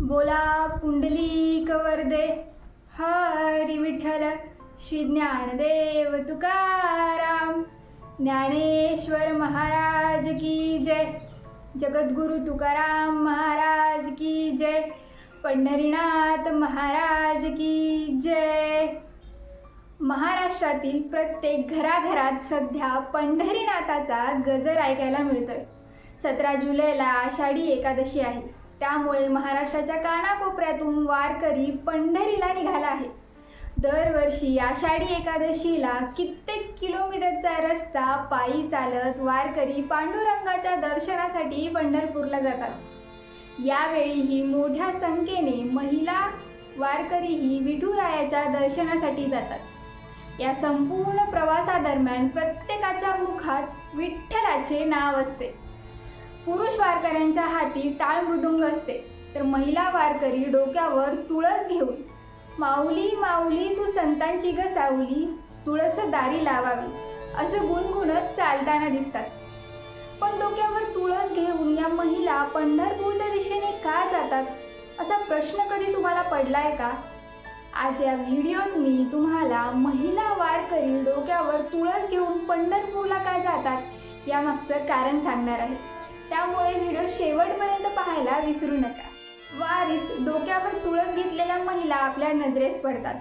बोला पुंडलिक वरदे हरी विठ्ठल श्री ज्ञानदेव तुकाराम ज्ञानेश्वर महाराज की जय जगद्गुरु तुकाराम महाराज की जय पंढरीनाथ महाराज की जय. महाराष्ट्रातील प्रत्येक घराघरात सध्या पंढरीनाथाचा गजर ऐकायला मिळतोय. सतरा जुलैला आषाढी एकादशी आहे. त्यामुळे महाराष्ट्राच्या कानाकोपऱ्यातून वारकरी पंढरीला निघाला आहे. दरवर्षी आषाढी एकादशीला कित्येक किलोमीटरचा रस्ता पायी चालत वारकरी पांडुरंगाच्या दर्शनासाठी पंढरपूरला जातात. यावेळीही मोठ्या संख्येने महिला वारकरीही विठुरायाच्या दर्शनासाठी जातात. या संपूर्ण प्रवासादरम्यान प्रत्येकाच्या मुखात विठ्ठलाचे नाव असते. पुरुष वारकऱ्यांच्या हाती टाळ मृदुंग असते. तर महिला वारकरी डोक्यावर तुळस घेऊन माऊली माऊली तू संतांची ग सावली तुळस दारी लावावी. असं गुणगुणत चालताना दिसतात. पण डोक्यावर तुळस घेऊन या महिला पंढरपूरच्या दिशेने का जातात? असा प्रश्न कधी तुम्हाला पडलाय का? आज या व्हिडिओत मी तुम्हाला महिला वारकरी डोक्यावर तुळस घेऊन पंढरपूरला का जातात यामागचं कारण सांगणार आहे. त्यामुळे व्हिडिओ शेवटपर्यंत पाहायला विसरू नका. वारीत डोक्यावर तुळस घेतलेल्या महिला आपल्या नजरेस पडतात.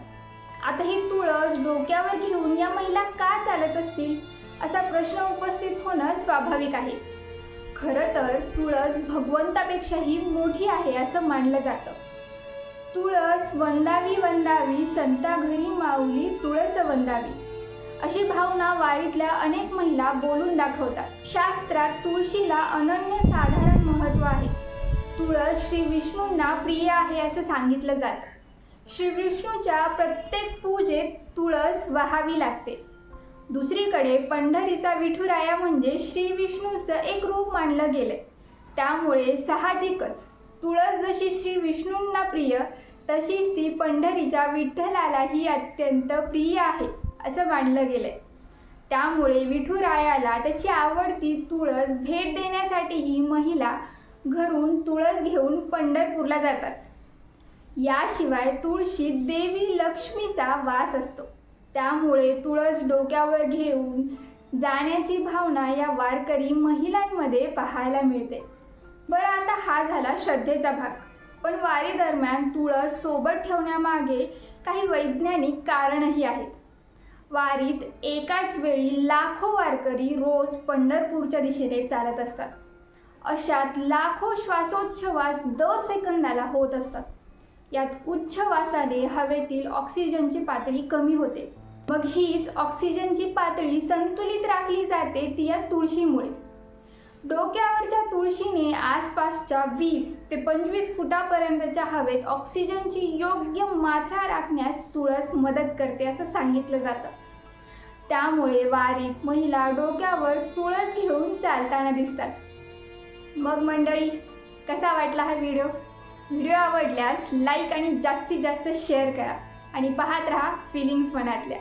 आता ही तुळस डोक्यावर घेऊन या महिला का चालत असतील? असा प्रश्न उपस्थित होणं स्वाभाविक आहे. खरं तर तुळस भगवंतापेक्षाही मोठी आहे असं मानलं जातं. तुळस वंदावी वंदावी संता घरी माऊली तुळस वंदावी. अशी भावना वारीतल्या अनेक महिला बोलून दाखवतात. शास्त्रात तुळशीला अनन्य साधारण महत्त्व आहे. तुळस श्री विष्णूंना प्रिय आहे असं सांगितलं जातं. श्री विष्णूच्या प्रत्येक पूजेत तुळस वाहावी लागते. दुसरीकडे पंढरीचा विठुराया म्हणजे श्री विष्णूचं एक रूप मानलं गेलंय त्यामुळे साहजिकच तुळस जशी श्री विष्णूंना प्रिय तशीच ती पंढरीच्या विठ्ठलालाही अत्यंत प्रिय आहे. असं मानलं गेलंय. त्यामुळे विठुरायाला त्याची आवडती तुळस भेट देण्यासाठीही महिला घरून तुळस घेऊन पंढरपूरला जातात. याशिवाय तुळशी देवी लक्ष्मीचा वास असतो. त्यामुळे तुळस डोक्यावर घेऊन जाण्याची भावना या वारकरी महिलांमध्ये पाहायला मिळते. बरं आता हा झाला श्रद्धेचा भाग. पण वारी दरम्यान तुळस सोबत ठेवण्यामागे काही वैज्ञानिक कारणही आहेत. वारीत एकाच वेळी लाखो वारकरी रोज पंढरपूरच्या दिशेने चालत असतात. अशात लाखो श्वासोच्छवास दर सेकंदाला होत असतात. यात उच्छवासाने हवेतील ऑक्सिजनची पातळी कमी होते. मग हीच ऑक्सिजनची पातळी संतुलित राखली जाते ती या तुळशीमुळे. डोक्यावरच्या तुळशीने आसपासच्या वीस ते पंचवीस फुटापर्यंतच्या हवेत ऑक्सिजनची योग्य मात्रा राखण्यास तुळस मदत करते असं सांगितलं जातं. त्यामुळे वारीत महिला डोक्यावर तुळस घेऊन चालताना दिसतात. मग मंडळी कसा वाटला हा व्हिडिओ? व्हिडिओ आवडल्यास लाईक आणि जास्तीत जास्त शेअर करा आणि पाहत राहा फिलिंग्स मनातल्या.